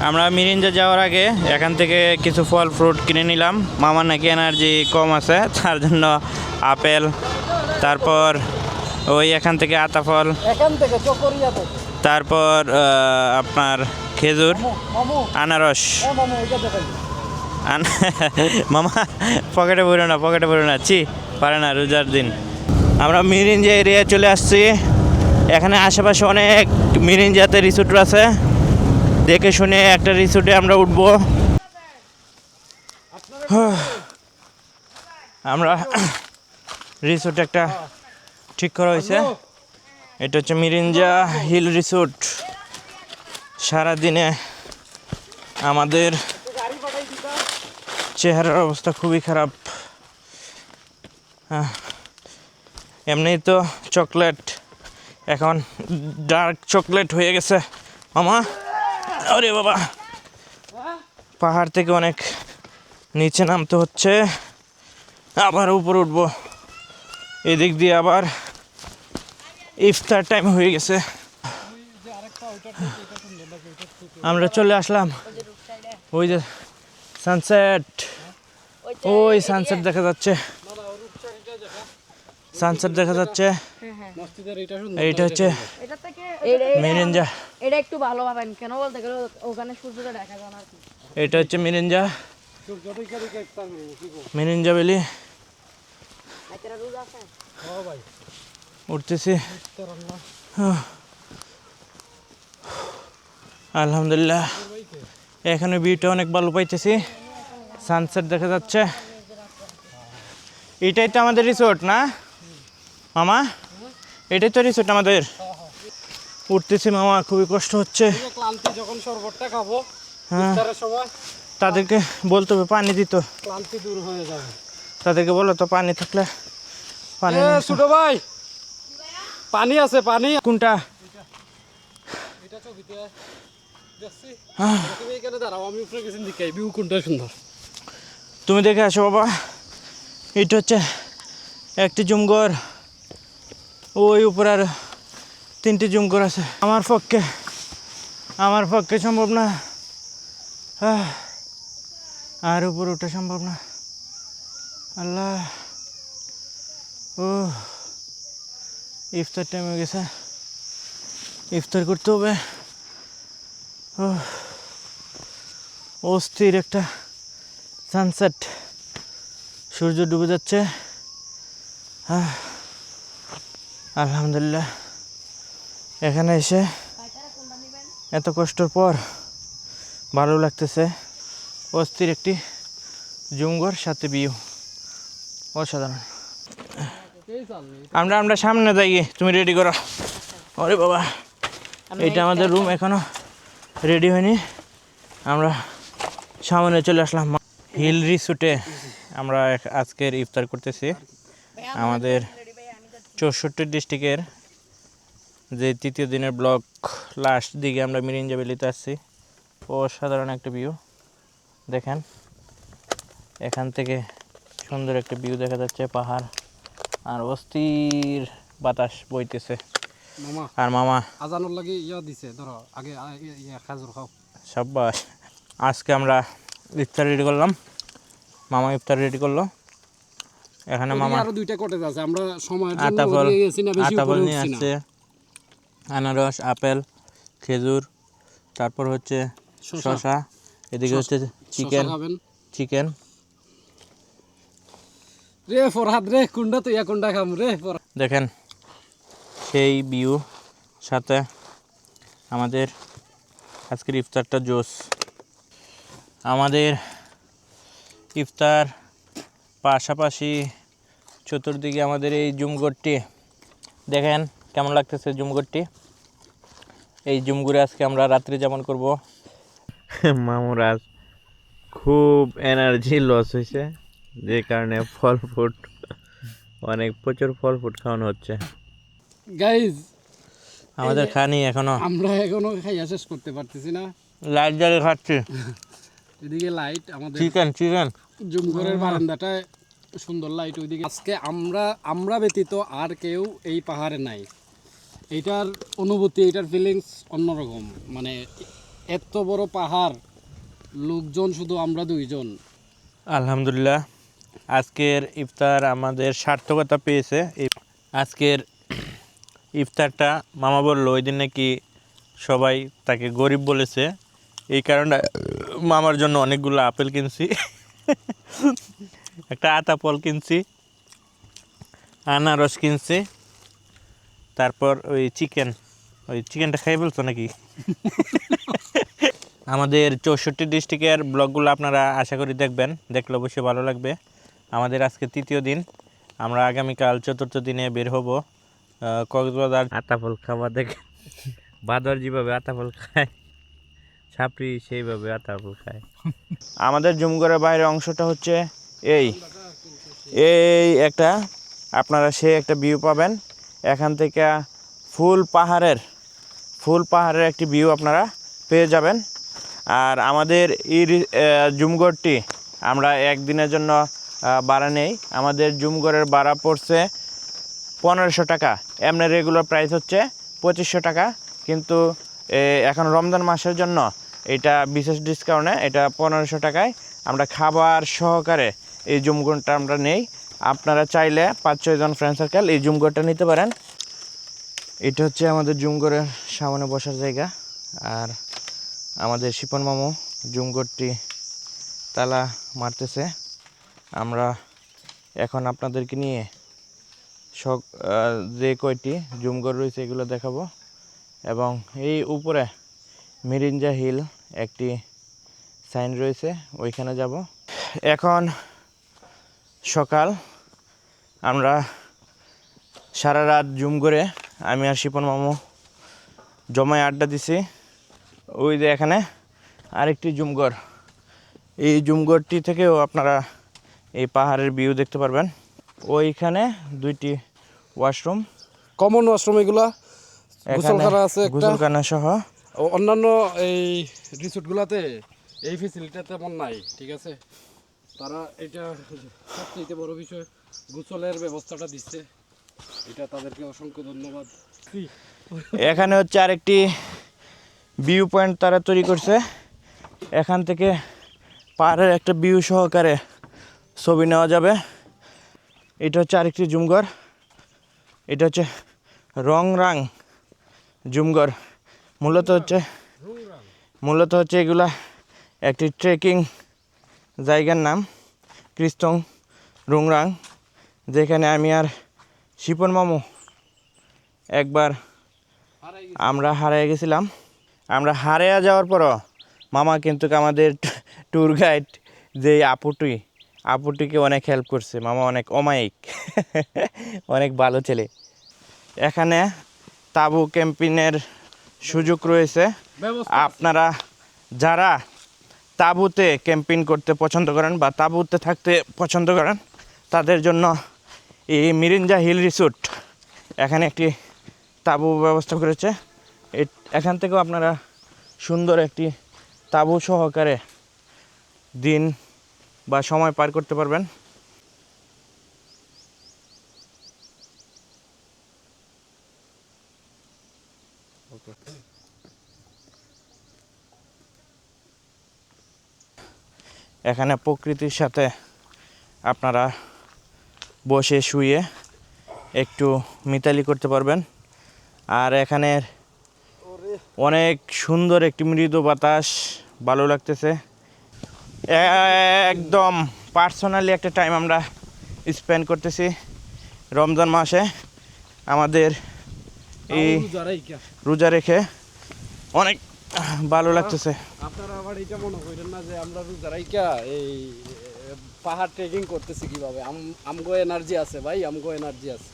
আমরা মিরিঞ্জা যাওয়ার আগে এখান থেকে কিছু ফল ফ্রুট কিনে নিলাম। মামার নাকি এনার্জি কম আছে তার জন্য আপেল তারপর ওই এখান থেকে আতা ফল তারপর আপনার খেজুর আনারস। হ্যাঁ মামা পকেটে পড়ো না পকেটে পড়ো না। চি পারে না রোজার দিন। আমরা মিরিঞ্জা এরিয়ায় চলে আসছি। এখানে আশেপাশে অনেক মিরিঞ্জাতে রিসোর্ট আছে। দেখে শুনে একটা রিসোর্টে আমরা উঠবো। আমরা রিসোর্ট একটা ঠিক করা হয়েছে। এটা হচ্ছে মিরিঞ্জা হিল রিসোর্ট। সারাদিনে আমাদের চেহারার অবস্থা খুবই খারাপ। এমনি তো চকলেট, এখন ডার্ক চকলেট হয়ে গেছে। মামা? আরে বাবা। পাহাড় থেকে অনেক নিচে নামতে হচ্ছে। আবার উপরে উঠবো। এদিক দিয়ে আবার ইফতার টাইম হয়ে গেছে। আমরা চলে আসলাম। ওই যে সানসেট ওই সানসেট দেখা যাচ্ছে। সানসেট দেখা যাচ্ছে। এইটা হচ্ছে মিরিঞ্জা। এটা একটু ভালো কেন বলতে গেলে ওখানে সূর্যটা দেখা যায় এটা হচ্ছে মিরিঞ্জা? মিরিঞ্জা বেলি আছে হ্যাঁ। উঠতেছি আলহামদুলিল্লাহ। এখানে ভিউটা অনেক ভালো পাইতেছি। সানসেট দেখা যাচ্ছে। এটাই তো আমাদের রিসোর্ট না? মামা এটাই তো রিসোর্ট আমাদের। উঠতেছি মামা খুবই কষ্ট হচ্ছে। ক্লান্তি যখন শরবতটা খাব হ্যাঁ। সময় তাদেরকে বলতে হবে পানি দিত। ক্লান্তি দূর হয়ে যাবে। তাদেরকে বলো তো পানি থাকলে পানি ছোট ভাই পানি আছে পানি। কোনটা? এটা ছবিতে দেখছি। হ্যাঁ। তুমি এখানে দাঁড়াও আমি উপরে গেছি দিকে ভিউ কোনটা সুন্দর। তুমি দেখে আসো বাবা এটা হচ্ছে একটি জুমঘর। ওই উপরে আর তিনটি জুমঘর আছে। আমার পক্ষে আমার পক্ষে সম্ভব না। আর উপর ওঠা সম্ভব না। আল্লাহ। ও ইফতার টাইম হয়ে গেছে। ইফতার করতে হবে। ও অস্থির একটা সানসেট সূর্য ডুবে যাচ্ছে। আহ, আলহামদুলিল্লাহ। এখানে এসে এত কষ্টর পর ভালো লাগতেছে। অস্থির একটি জুমঘর সাথে বিউ অসাধারণ। আমরা আমরা সামনে যাই তুমি রেডি করো। ওরে বাবা। এটা আমাদের রুম এখনও রেডি হয়নি। আমরা সামনে চলে আসলাম হিল রিসোর্টে। আমরা আজকের ইফতার করতেছি। আমাদের চৌষট্টি ডিস্ট্রিক্টের যে তৃতীয় দিনের ব্লক লাস্ট দিকে আমরা মিরিঞ্জা ভ্যালিতে আসছি অসাধারণ একটা ভিউ দেখেন। এখান থেকে সুন্দর একটা ভিউ দেখা যাচ্ছে পাহাড়। আর অস্থির বাতাস বইতেছে। আর মামা আজানোর লাগে ইয়া দিছে ধরো আগে ইয়া- ইয়া খাজুর খাও। সাব্বাস। আজকে আমরা ইফতার রেডি করলাম। মামা ইফতার রেডি করল। এখানে মামা আরও দুইটা কটেজ আছে আমরা সময়ের জন্য ওদিকে গেছি না বেশি আতা উপরে নিয়ে আসছে। আনারস আপেল খেজুর তারপর হচ্ছে শসা। শশা এদিকে হচ্ছে চিকেন চিকেন রে ফরহাদ রে কুন্ডা তো ইয়া কুন্ডা খাম রে দেখেন সেই ভিউ সাথে আমাদের আজকের ইফতারটা জোস। আমাদের ইফতার পাশাপাশি চতুর্দিকে আমাদের এই জুমগড়টি দেখেন কেমন লাগতেছে জুমগড়টি এই জুমগুড়ে আজকে আমরা রাত্রি যাপন করব। মামুরাজ খুব এনার্জি লস হয়েছে যে কারণে ফল ফ্রুট অনেক প্রচুর ফল ফ্রুট খাওয়ানো হচ্ছে। গাইজ আমাদের খানি এখনও। আমরা এখনও খাইয়া শেষ করতে পারতেছি না। লাইট জ্বালিয়ে খাচ্ছি। এদিকে লাইট আমাদের চিকেন চিকেন জুমঘরের বারান্দাটায় সুন্দর লাইট ওইদিকে। আজকে আমরা আমরা ব্যতীত আর কেউ এই পাহাড়ে নাই। এইটার অনুভূতি এইটার ফিলিংস অন্যরকম। মানে এত বড় পাহাড়, লোকজন শুধু আমরা দুইজন। আলহামদুলিল্লাহ। আজকের ইফতার আমাদের সার্থকতা পেয়েছে। আজকের ইফতারটা মামা বলল, ওই দিন নাকি সবাই তাকে গরিব বলেছে। এই কারণে মামার জন্য অনেকগুলো আপেল কিনছি। একটা আতা ফল কিনছি আনারস কিনছি তারপর ওই চিকেন ওই চিকেনটা খাই বলছো নাকি? আমাদের চৌষট্টি ডিস্ট্রিক্টের ব্লগগুলো আপনারা আশা করি দেখবেন দেখলে অবশ্যই ভালো লাগবে। আমাদের আজকে তৃতীয় দিন আমরা আগামীকাল চতুর্থ দিনে বের হব কক্সবাজার আতাফল খাওয়া দেখে বাদর যেভাবে আতাফল খায় ছাপড়ি সেইভাবে আতা আতাফল খায়। আমাদের জুমগড়ের বাইরে অংশটা হচ্ছে এই এই একটা, আপনারা সেই একটা ভিউ পাবেন। এখান থেকে ফুল পাহাড়ের ফুল পাহাড়ের একটি ভিউ আপনারা পেয়ে যাবেন। আর আমাদের রি- জুমগড়টি আমরা একদিনের জন্য ভাড়া নেই। আমাদের জুমগড়ের ভাড়া পড়ছে পনেরোশো টাকা। এমনি রেগুলার প্রাইস হচ্ছে পঁচিশশো টাকা। কিন্তু এখন রমজান মাসের জন্য এটা বিশেষ ডিসকাউন্টে এটা পনেরোশো টাকায় আমরা খাবার সহকারে এই জুম জুমগড়টা আমরা নেই। আপনারা চাইলে পাঁচ ছয়জন ফ্রেন্ড সার্কেল এই জুম জুমগড়টা নিতে পারেন। এটা হচ্ছে আমাদের জুম জুমগড়ের সামনে বসার জায়গা। আর আমাদের শিপন মামু জুম জুমগড়টি তালা মারতেছে। আমরা এখন আপনাদেরকে নিয়ে সব যে কয়টি জুমগড় রয়েছে এগুলো দেখাবো। এবং এই উপরে মিরিঞ্জা হিল একটি সাইন রয়েছে, ওইখানে যাব। এখন সকাল। আমরা সারা রাত জুম করে আমি আর শিপন মামু জমায় আড্ডা দিছি। ওই যে এখানে আরেকটি জুমঘর। এই জুমঘরটি থেকেও আপনারা এই পাহাড়ের ভিউ দেখতে পারবেন। ওইখানে দুইটি ওয়াশরুম কমন ওয়াশরুম এগুলা। গোসলখানা আছে একটা। গোসলখানা সহ। অন্যান্য এই রিসোর্টগুলোতে এই ফেসিলিটিটা তেমন নাই ঠিক আছে? তারা এটা সবচেয়ে বড় বিষয়, গোসলের ব্যবস্থাটা দিচ্ছে। এটা তাদেরকে অসংখ্য ধন্যবাদ। এখানে হচ্ছে আরেকটি ভিউ পয়েন্ট তারা তৈরি করছে। এখান থেকে পাহাড়ের একটা ভিউ সহকারে ছবি নেওয়া যাবে। এটা হচ্ছে আরেকটি জুমঘর। এটা হচ্ছে রংরাং জুমঘর। মূলত হচ্ছে মূলত হচ্ছে এগুলা একটি ট্রেকিং জায়গার নাম কৃষ্টং রুংরাং যেখানে আমি আর শিপন মামু একবার আমরা হারিয়ে গেছিলাম। আমরা হারিয়ে যাওয়ার পরও মামা কিন্তু আমাদের ট্যুর গাইড যে আপুটি আপুটিকে অনেক হেল্প করছে। মামা অনেক অমায়িক অনেক ভালো ছেলে। এখানে তাবু ক্যাম্পিংয়ের সুযোগ রয়েছে। আপনারা যারা তাঁবুতে ক্যাম্পিং করতে পছন্দ করেন বা তাঁবুতে থাকতে পছন্দ করেন, তাদের জন্য এই মিরিঞ্জা হিল রিসোর্ট এখানে একটি তাঁবু ব্যবস্থা করেছে। এখান থেকেও আপনারা সুন্দর একটি তাঁবু সহকারে দিন বা সময় পার করতে পারবেন। এখানে প্রকৃতির সাথে আপনারা বসে শুয়ে একটু মিতালি করতে পারবেন। আর এখানে অনেক সুন্দর একটি মৃদু বাতাস ভালো লাগতেছে। একদম পার্সোনালি একটা টাইম আমরা স্পেন্ড করতেছি রমজান মাসে। আমাদের এই রোজা রেখে অনেক ভালো লাগতেছে। আপনারা আবার এটা মনে করেন না যে আমরা রোজারাই এই পাহাড় ট্রেকিং করতেছি কীভাবে? আম, আমগো এনার্জি আছে ভাই, আমগো এনার্জি আছে।